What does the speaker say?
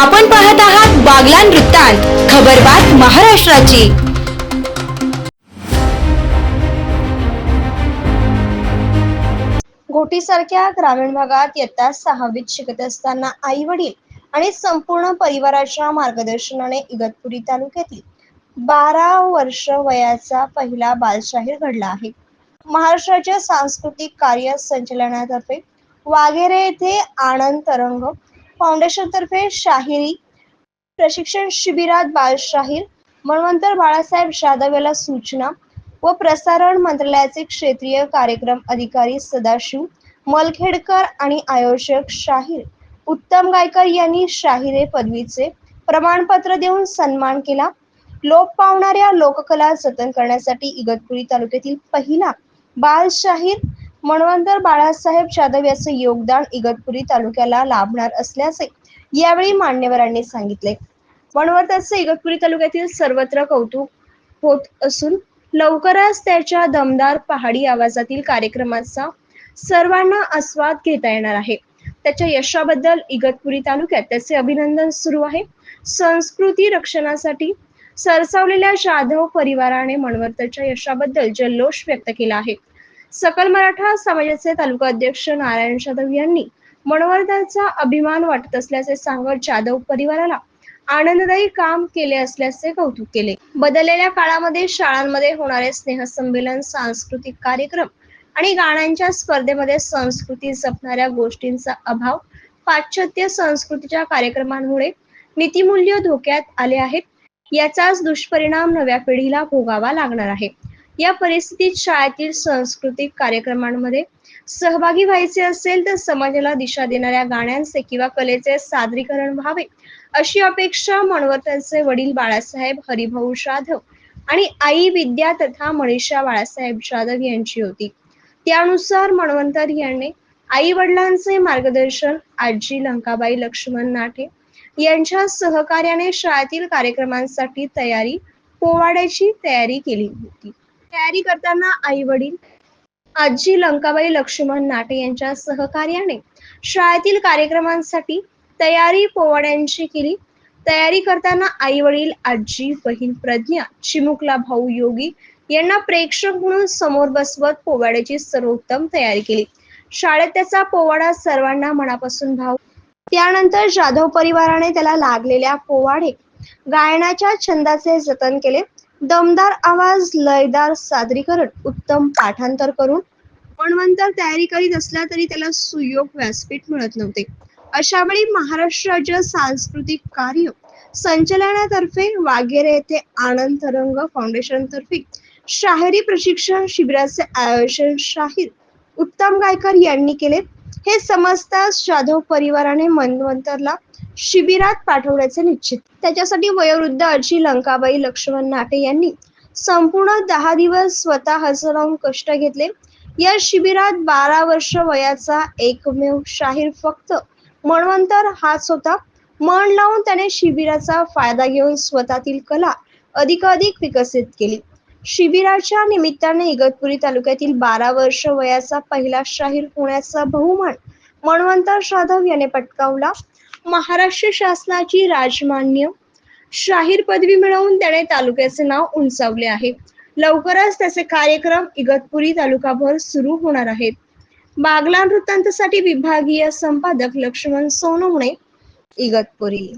आपण पाहत आहात बागलान वृत्तांत खबरबात महाराष्ट्राची. घोटीसारख्या ग्रामीण भागात इयत्ता सहावीत शिकत असताना आई वडील आणि संपूर्ण परिवाराच्या मार्गदर्शनाने इगतपुरी तालुक्यातील बारा वर्ष वयाचा पहिला बालशाहीर घडला आहे. महाराष्ट्राच्या सांस्कृतिक कार्य संचलनातर्फे वाघेरे येथे आनंद तरंग फाउंडेशनतर्फे शाहिरी प्रशिक्षण शिबिरात बालशाहीर मनवंतर बाळासाहेब जाधव याला सूचना व प्रसारण मंत्रालयाचे क्षेत्रीय कार्यक्रम अधिकारी सदाशिव मलखेडकर आणि आयोजक शाहीर. उत्तम गायकर यांनी शाहिरे पदवीचे प्रमाणपत्र देऊन सन्मान केला. लोप पावणाऱ्या लोककला जतन करण्यासाठी इगतपुरी तालुक्यातील पहिला बालशाहीर मनवंतर बाळासाहेब जाधव याचं योगदान इगतपुरी तालुक्याला लाभणार असल्याचे यावेळी मान्यवरांनी सांगितले. मणवंतरचे इगतपुरी तालुक्यातील सर्वत्र कौतुक होत असून लवकरच त्याच्या दमदार पहाडी आवाजातील कार्यक्रमाचा सर्वांना आस्वाद घेता येणार आहे. त्याच्या यशाबद्दल इगतपुरी तालुक्यात त्याचे अभिनंदन सुरू आहे. संस्कृती रक्षणासाठी सरसावलेल्या जाधव परिवाराने मणवर्तच्या यशाबद्दल जल्लोष व्यक्त केला आहे. सकल मराठा समाजाचे तालुका अध्यक्ष नारायण जाधव यांनी मनोवर्धाचा अभिमान वाटत असल्याचे सांगत जाधव परिवाराला आनंददायी काम केले असल्याचे कौतुक केले. बदललेल्या काळामध्ये शाळांमध्ये होणारे स्नेहसंमेलन सांस्कृतिक कार्यक्रम आणि गाण्यांच्या स्पर्धेमध्ये संस्कृती जपणाऱ्या गोष्टींचा अभाव पाश्चात्य संस्कृतीच्या कार्यक्रमांमुळे नीतिमूल्य धोक्यात आले आहेत. याचाच दुष्परिणाम नव्या पिढीला भोगावा लागणार आहे. या परिस्थितीत शाळेतील सांस्कृतिक कार्यक्रमांमध्ये सहभागी व्हायचे असेल तर समाजाला दिशा देणाऱ्या गाण्यांचे किंवा कलेचे सादरीकरण व्हावे अशी अपेक्षा मणवर्तनचे वडील बाळासाहेब हरिभाऊ जाधव आणि आई विद्या तथा मनीषा बाळासाहेब जाधव यांची होती. त्यानुसार मणवंतर यांनी आई वडिलांचे मार्गदर्शन आजी लंकाबाई लक्ष्मण नाठे यांच्या सहकार्याने शाळेतील कार्यक्रमांसाठी तयारी पोवाड्याची तयारी केली होती. तयारी करताना आई वडील आजी लंकाबाई लक्ष्मण नाटे यांच्या सहकार्याने शाळेतील कार्यक्रमांसाठी तयारी पोवाड्यांची केली. तयारी करताना आई वडील आजी बहीण प्रज्ञा चिमुकला भाऊ योगी यांना प्रेक्षक म्हणून समोर बसवत पोवाड्याची सर्वोत्तम तयारी केली. शाळेत त्याचा पोवाडा सर्वांना मनापासून भाव. त्यानंतर जाधव परिवाराने त्याला लागलेल्या पोवाडे गायनाच्या छंदाचे जतन केले. दमदार आवाज लयदार सादरीकरण उत्तम पाठांतर करून गुणवंतर तयारी करीत असला तरी त्याला सुयोग व्यासपीठ मिळत नव्हते. अशा वेळी महाराष्ट्र राज्य सांस्कृतिक कार्य संचलनातर्फे वाघेरे येथे आनंद तरंग फाउंडेशन तर्फे शाहिरी प्रशिक्षण शिबिराचे आयोजन शाहीर उत्तम गायकर यांनी केले. हे समजताच जाधव परिवाराने मन्वंतरला शिबिरात पाठवण्याचे निश्चित. त्याच्यासाठी वयोवृद्ध आजी लंकाबाई लक्ष्मण नाटे यांनी संपूर्ण दहा दिवस स्वतः हजर राहून कष्ट घेतले. या शिबिरात बारा वर्ष वयाचा एकमेव शाहीर फक्त मनवंतर हाच होता. मन लावून त्याने शिबिराचा फायदा घेऊन स्वतःतील कला अधिकाधिक विकसित केली. शिबिराच्या निमित्ताने इगतपुरी तालुक्यातील बारा वर्ष वयाचा पहिला शाहीर होण्याचा बहुमान मणवंतर जाधव याने पटकावला. महाराष्ट्र शासनाची राजमान्य शाहीर पदवी मिळवून त्याने तालुक्याचे नाव उंचावले आहे. लवकरच त्याचे कार्यक्रम इगतपुरी तालुकाभर सुरू होणार आहेत. बागला वृत्तांतसाठी विभागीय संपादक लक्ष्मण सोनवणे इगतपुरी.